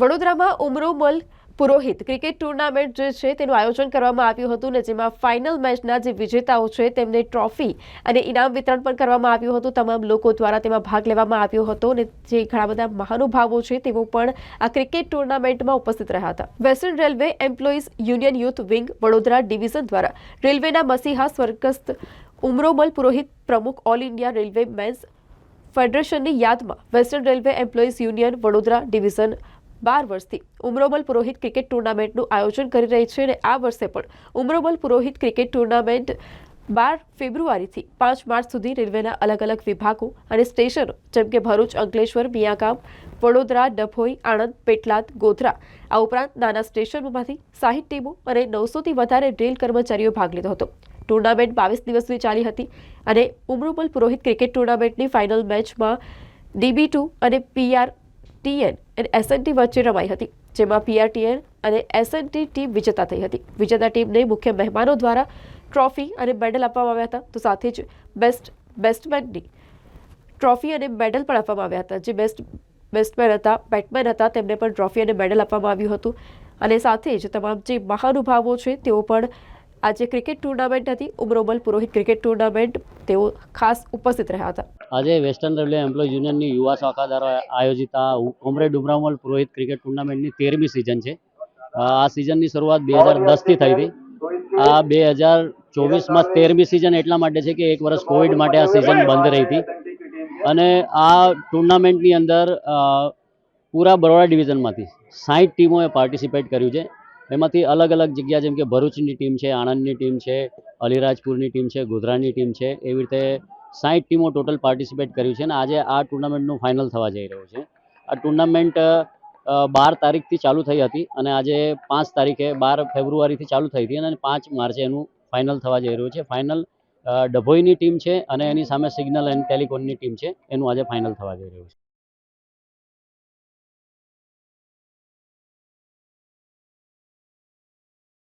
વડોદરામાં ઉમરોમલ પુરોહિત cricket tournament જે છે તેનું આયોજન કરવામાં આવ્યું હતું ને જેમાં ફાઇનલ મેચના જે વિજેતાઓ છે તેમને ટ્રોફી અને ઇનામ વિતરણ પણ કરવામાં આવ્યું હતું. તમામ લોકો દ્વારા તેમાં ભાગ લેવામાં આવ્યો હતો અને જે ઘણા બધા મહાનુભાવો છે તેઓ પણ આ ક્રિકેટ ટુર્નામેન્ટમાં ઉપસ્થિત રહ્યા હતા. Western railway employees union youth wing Vadodara division દ્વારા રેલવેના મસીહા સ્વર્ગસ્થ ઉમરોમલ પુરોહિત પ્રમુખ ઓલ ઇન્ડિયા રેલવે મેન્સ ફેડરેશનની યાદમાં western railway employees union Vadodara division બાર વર્ષથી ઉમરોબલ પુરોહિત ક્રિકેટ ટુર્નામેન્ટનું આયોજન કરી રહી છે અને આ વર્ષે પણ ઉમરોબલ પુરોહિત ક્રિકેટ ટુર્નામેન્ટ બાર ફેબ્રુઆરીથી પાંચ માર્ચ સુધી રેલવેના અલગ અલગ વિભાગો અને સ્ટેશનો, જેમ કે ભરૂચ, અંકલેશ્વર, મિયાગામ, વડોદરા, ડભોઈ, આણંદ, પેટલાદ, ગોધરા, આ ઉપરાંત નાના સ્ટેશનોમાંથી સાહીઠ ટીમો અને નવસોથી વધારે રેલ કર્મચારીઓ ભાગ લીધો હતો. ટુર્નામેન્ટ બાવીસ દિવસ સુધી ચાલી હતી અને ઉમરોબલ પુરોહિત ક્રિકેટ ટુર્નામેન્ટની ફાઇનલ મેચમાં ડીબી ટુ અને પીઆર ટીએન અને એસએનટી વચ્ચે રમાઈ હતી, જેમાં પીઆરટીએન અને એસએનટી ટીમ વિજેતા થઈ હતી. વિજેતા ટીમને મુખ્ય મહેમાનો દ્વારા ટ્રોફી અને મેડલ આપવામાં આવ્યા હતા. તો સાથે જ બેસ્ટ, બેસ્ટમેનની ટ્રોફી અને મેડલ પણ આપવામાં આવ્યા હતા. જે બેસ્ટ, બેસ્ટમેન હતા, બેટમેન હતા, તેમને પણ ટ્રોફી અને મેડલ આપવામાં આવ્યું હતું. અને સાથે જ તમામ જે મહાનુભાવો છે, તેઓ પણ આ જે ક્રિકેટ ટુર્નામેન્ટ હતી. Umrobal Purohit cricket tournament. તેઓ ખાસ ઉપસ્થિત રહ્યા હતા. આજે વેસ્ટર્ન રેલવે એમ્પ્લોય યુનિયનની યુવા શાખા દ્વારા આયોજિત આ કોમરેડ ઉમરામલ પુરોહિત ક્રિકેટ ટુર્નામેન્ટની તેરમી સિઝન છે. આ સિઝનની શરૂઆત બે હજાર દસથી થઈ હતી. આ બે હજાર ચોવીસમાં તેરમી સિઝન એટલા માટે છે કે એક વર્ષ કોવિડ માટે આ સિઝન બંધ રહી હતી. અને આ ટુર્નામેન્ટની અંદર પૂરા બરોડા ડિવિઝનમાંથી સાઠ ટીમોએ પાર્ટિસિપેટ કર્યું છે. એમાંથી અલગ અલગ જગ્યા જેમ કે ભરૂચની ટીમ છે, આણંદની ટીમ છે, અલીરાજપુરની ટીમ છે, ગોધરાની ટીમ છે, એવી રીતે સાઠ ટીમો ટોટલ પાર્ટિસિપેટ કર્યું છે અને આજે આ ટુર્નામેન્ટનું ફાઇનલ થવા જઈ રહ્યું છે. આ ટુર્નામેન્ટ બાર તારીખથી ચાલુ થઈ હતી અને આજે પાંચ તારીખે બાર ફેબ્રુઆરીથી ચાલુ થઈ હતી અને પાંચ માર્ચે એનું ફાઇનલ થવા જઈ રહ્યું છે. ફાઇનલ ડભોઈની ટીમ છે અને એની સામે સિગ્નલ એન્ડ ટેલિકોનની ટીમ છે, એનું આજે ફાઇનલ થવા જઈ રહ્યું છે.